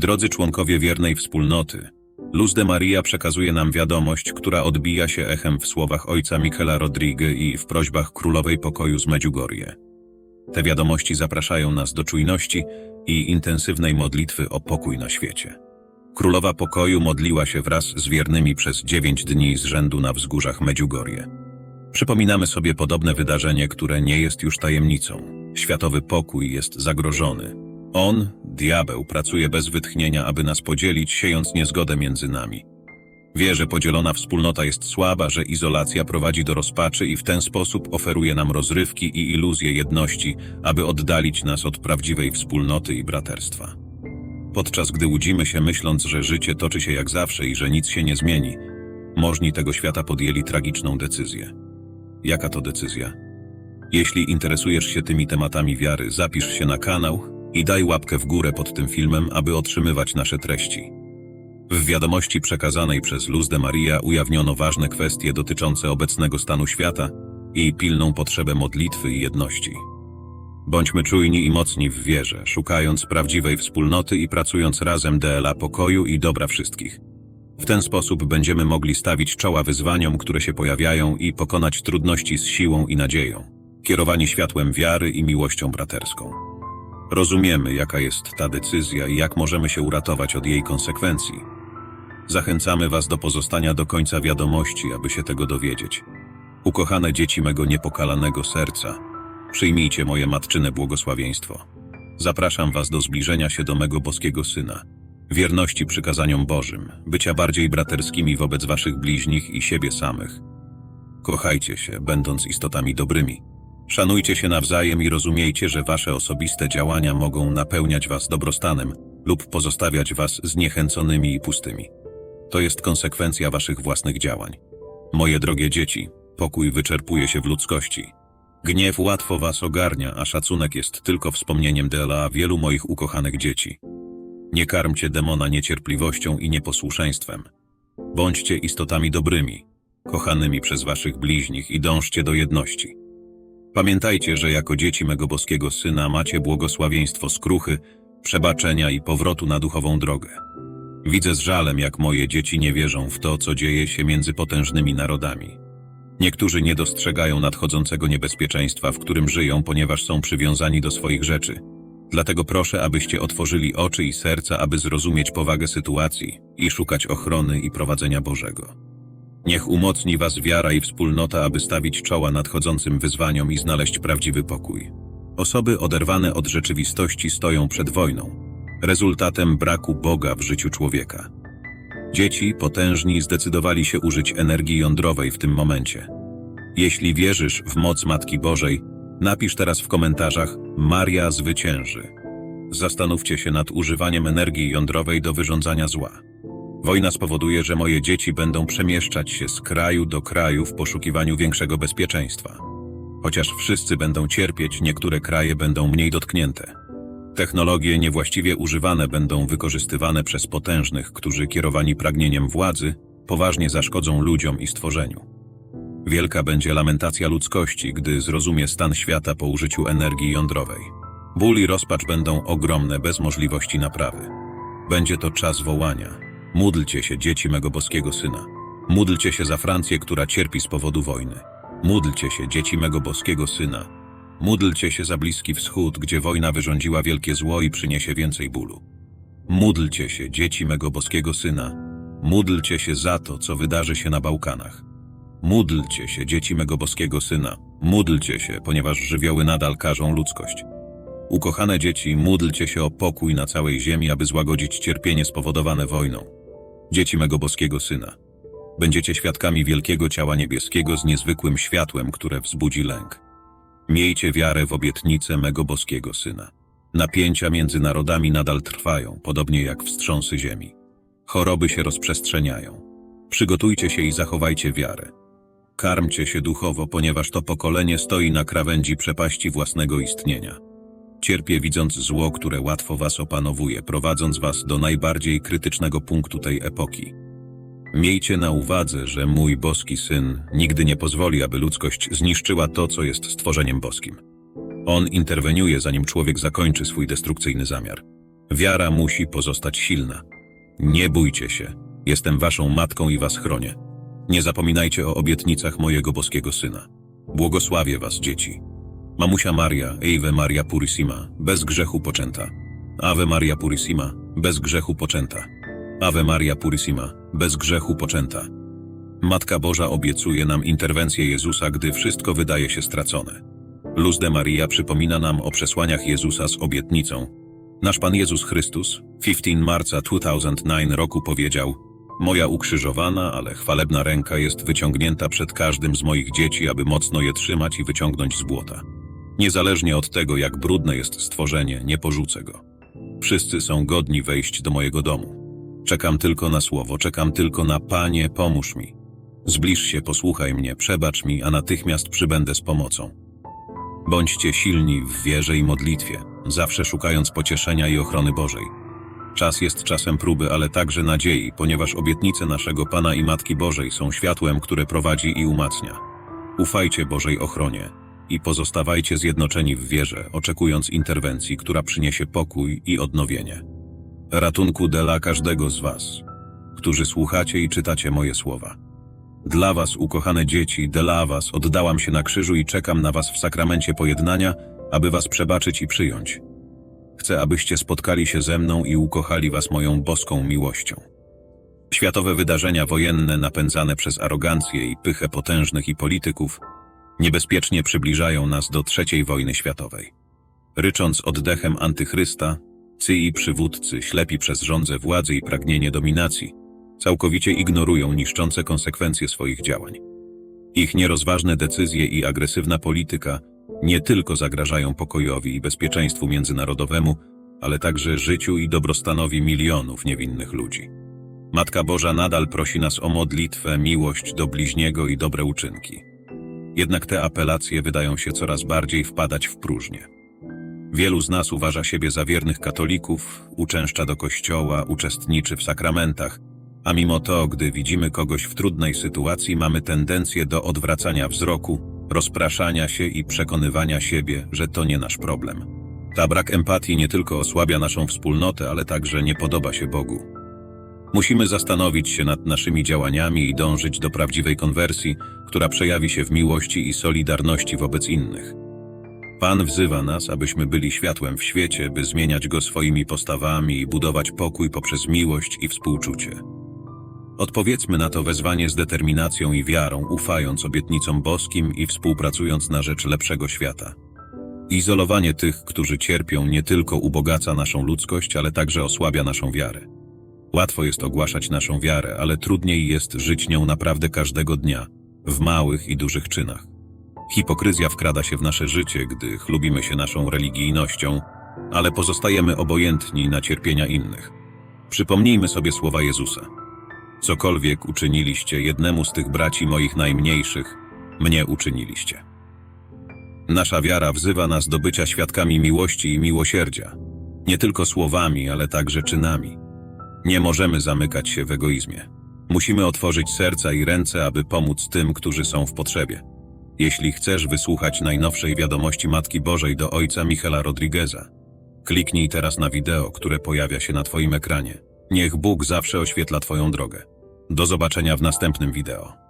Drodzy członkowie wiernej wspólnoty, Luz de Maria przekazuje nam wiadomość, która odbija się echem w słowach ojca Michela Rodrigue i w prośbach Królowej Pokoju z Medjugorje. Te wiadomości zapraszają nas do czujności i intensywnej modlitwy o pokój na świecie. Królowa Pokoju modliła się wraz z wiernymi przez dziewięć dni z rzędu na wzgórzach Medjugorje. Przypominamy sobie podobne wydarzenie, które nie jest już tajemnicą. Światowy pokój jest zagrożony. On, diabeł, pracuje bez wytchnienia, aby nas podzielić, siejąc niezgodę między nami. Wie, że podzielona wspólnota jest słaba, że izolacja prowadzi do rozpaczy i w ten sposób oferuje nam rozrywki i iluzję jedności, aby oddalić nas od prawdziwej wspólnoty i braterstwa. Podczas gdy łudzimy się myśląc, że życie toczy się jak zawsze i że nic się nie zmieni, możni tego świata podjęli tragiczną decyzję. Jaka to decyzja? Jeśli interesujesz się tymi tematami wiary, zapisz się na kanał i daj łapkę w górę pod tym filmem, aby otrzymywać nasze treści. W wiadomości przekazanej przez Luz de Maria ujawniono ważne kwestie dotyczące obecnego stanu świata i pilną potrzebę modlitwy i jedności. Bądźmy czujni i mocni w wierze, szukając prawdziwej wspólnoty i pracując razem dla pokoju i dobra wszystkich. W ten sposób będziemy mogli stawić czoła wyzwaniom, które się pojawiają i pokonać trudności z siłą i nadzieją, kierowani światłem wiary i miłością braterską. Rozumiemy, jaka jest ta decyzja i jak możemy się uratować od jej konsekwencji. Zachęcamy Was do pozostania do końca wiadomości, aby się tego dowiedzieć. Ukochane dzieci mego niepokalanego serca, przyjmijcie moje matczyne błogosławieństwo. Zapraszam Was do zbliżenia się do mego boskiego Syna, wierności przykazaniom Bożym, bycia bardziej braterskimi wobec Waszych bliźnich i siebie samych. Kochajcie się, będąc istotami dobrymi. Szanujcie się nawzajem i rozumiejcie, że Wasze osobiste działania mogą napełniać Was dobrostanem lub pozostawiać Was zniechęconymi i pustymi. To jest konsekwencja Waszych własnych działań. Moje drogie dzieci, pokój wyczerpuje się w ludzkości. Gniew łatwo Was ogarnia, a szacunek jest tylko wspomnieniem dla wielu moich ukochanych dzieci. Nie karmcie demona niecierpliwością i nieposłuszeństwem. Bądźcie istotami dobrymi, kochanymi przez Waszych bliźnich i dążcie do jedności. Pamiętajcie, że jako dzieci mego boskiego Syna macie błogosławieństwo skruchy, przebaczenia i powrotu na duchową drogę. Widzę z żalem, jak moje dzieci nie wierzą w to, co dzieje się między potężnymi narodami. Niektórzy nie dostrzegają nadchodzącego niebezpieczeństwa, w którym żyją, ponieważ są przywiązani do swoich rzeczy. Dlatego proszę, abyście otworzyli oczy i serca, aby zrozumieć powagę sytuacji i szukać ochrony i prowadzenia Bożego. Niech umocni was wiara i wspólnota, aby stawić czoła nadchodzącym wyzwaniom i znaleźć prawdziwy pokój. Osoby oderwane od rzeczywistości stoją przed wojną, rezultatem braku Boga w życiu człowieka. Dzieci potężni zdecydowali się użyć energii jądrowej w tym momencie. Jeśli wierzysz w moc Matki Bożej, napisz teraz w komentarzach Maria zwycięży. Zastanówcie się nad używaniem energii jądrowej do wyrządzania zła. Wojna spowoduje, że moje dzieci będą przemieszczać się z kraju do kraju w poszukiwaniu większego bezpieczeństwa. Chociaż wszyscy będą cierpieć, niektóre kraje będą mniej dotknięte. Technologie niewłaściwie używane będą wykorzystywane przez potężnych, którzy kierowani pragnieniem władzy, poważnie zaszkodzą ludziom i stworzeniu. Wielka będzie lamentacja ludzkości, gdy zrozumie stan świata po użyciu energii jądrowej. Ból i rozpacz będą ogromne bez możliwości naprawy. Będzie to czas wołania. Módlcie się, dzieci mego boskiego syna. Módlcie się za Francję, która cierpi z powodu wojny. Módlcie się, dzieci mego boskiego syna. Módlcie się za Bliski Wschód, gdzie wojna wyrządziła wielkie zło i przyniesie więcej bólu. Módlcie się, dzieci mego boskiego syna. Módlcie się za to, co wydarzy się na Bałkanach. Módlcie się, dzieci mego boskiego syna. Módlcie się, ponieważ żywioły nadal karzą ludzkość. Ukochane dzieci, módlcie się o pokój na całej ziemi, aby złagodzić cierpienie spowodowane wojną. Dzieci mego boskiego syna. Będziecie świadkami wielkiego ciała niebieskiego z niezwykłym światłem, które wzbudzi lęk. Miejcie wiarę w obietnicę mego boskiego syna. Napięcia między narodami nadal trwają, podobnie jak wstrząsy ziemi. Choroby się rozprzestrzeniają. Przygotujcie się i zachowajcie wiarę. Karmcie się duchowo, ponieważ to pokolenie stoi na krawędzi przepaści własnego istnienia. Cierpię widząc zło, które łatwo was opanowuje, prowadząc was do najbardziej krytycznego punktu tej epoki. Miejcie na uwadze, że mój boski syn nigdy nie pozwoli, aby ludzkość zniszczyła to, co jest stworzeniem boskim. On interweniuje, zanim człowiek zakończy swój destrukcyjny zamiar. Wiara musi pozostać silna. Nie bójcie się. Jestem waszą matką i was chronię. Nie zapominajcie o obietnicach mojego boskiego syna. Błogosławię was, dzieci. Mamusia Maria, Ave Maria Purissima, bez grzechu poczęta. Ave Maria Purissima, bez grzechu poczęta. Ave Maria Purissima, bez grzechu poczęta. Matka Boża obiecuje nam interwencję Jezusa, gdy wszystko wydaje się stracone. Luz de Maria przypomina nam o przesłaniach Jezusa z obietnicą. Nasz Pan Jezus Chrystus 15 marca 2009 roku powiedział Moja ukrzyżowana, ale chwalebna ręka jest wyciągnięta przed każdym z moich dzieci, aby mocno je trzymać i wyciągnąć z błota. Niezależnie od tego, jak brudne jest stworzenie, nie porzucę go. Wszyscy są godni wejść do mojego domu. Czekam tylko na słowo, czekam tylko na Panie, pomóż mi. Zbliż się, posłuchaj mnie, przebacz mi, a natychmiast przybędę z pomocą. Bądźcie silni w wierze i modlitwie, zawsze szukając pocieszenia i ochrony Bożej. Czas jest czasem próby, ale także nadziei, ponieważ obietnice naszego Pana i Matki Bożej są światłem, które prowadzi i umacnia. Ufajcie Bożej ochronie i pozostawajcie zjednoczeni w wierze, oczekując interwencji, która przyniesie pokój i odnowienie. Ratunku dla każdego z Was, którzy słuchacie i czytacie moje słowa. Dla Was, ukochane dzieci, dla Was oddałam się na krzyżu i czekam na Was w sakramencie pojednania, aby Was przebaczyć i przyjąć. Chcę, abyście spotkali się ze mną i ukochali Was moją boską miłością. Światowe wydarzenia wojenne napędzane przez arogancję i pychę potężnych i polityków niebezpiecznie przybliżają nas do trzeciej wojny światowej. Rycząc oddechem antychrysta, cyi przywódcy, ślepi przez żądzę władzy i pragnienie dominacji, całkowicie ignorują niszczące konsekwencje swoich działań. Ich nierozważne decyzje i agresywna polityka nie tylko zagrażają pokojowi i bezpieczeństwu międzynarodowemu, ale także życiu i dobrostanowi milionów niewinnych ludzi. Matka Boża nadal prosi nas o modlitwę, miłość do bliźniego i dobre uczynki. Jednak te apelacje wydają się coraz bardziej wpadać w próżnię. Wielu z nas uważa siebie za wiernych katolików, uczęszcza do kościoła, uczestniczy w sakramentach, a mimo to, gdy widzimy kogoś w trudnej sytuacji, mamy tendencję do odwracania wzroku, rozpraszania się i przekonywania siebie, że to nie nasz problem. Ta brak empatii nie tylko osłabia naszą wspólnotę, ale także nie podoba się Bogu. Musimy zastanowić się nad naszymi działaniami i dążyć do prawdziwej konwersji, która przejawi się w miłości i solidarności wobec innych. Pan wzywa nas, abyśmy byli światłem w świecie, by zmieniać go swoimi postawami i budować pokój poprzez miłość i współczucie. Odpowiedzmy na to wezwanie z determinacją i wiarą, ufając obietnicom boskim i współpracując na rzecz lepszego świata. Izolowanie tych, którzy cierpią, nie tylko ubogaca naszą ludzkość, ale także osłabia naszą wiarę. Łatwo jest ogłaszać naszą wiarę, ale trudniej jest żyć nią naprawdę każdego dnia, w małych i dużych czynach. Hipokryzja wkrada się w nasze życie, gdy chlubimy się naszą religijnością, ale pozostajemy obojętni na cierpienia innych. Przypomnijmy sobie słowa Jezusa. Cokolwiek uczyniliście jednemu z tych braci moich najmniejszych, mnie uczyniliście. Nasza wiara wzywa nas do bycia świadkami miłości i miłosierdzia, nie tylko słowami, ale także czynami. Nie możemy zamykać się w egoizmie. Musimy otworzyć serca i ręce, aby pomóc tym, którzy są w potrzebie. Jeśli chcesz wysłuchać najnowszej wiadomości Matki Bożej do ojca Michela Rodrigueza, kliknij teraz na wideo, które pojawia się na Twoim ekranie. Niech Bóg zawsze oświetla Twoją drogę. Do zobaczenia w następnym wideo.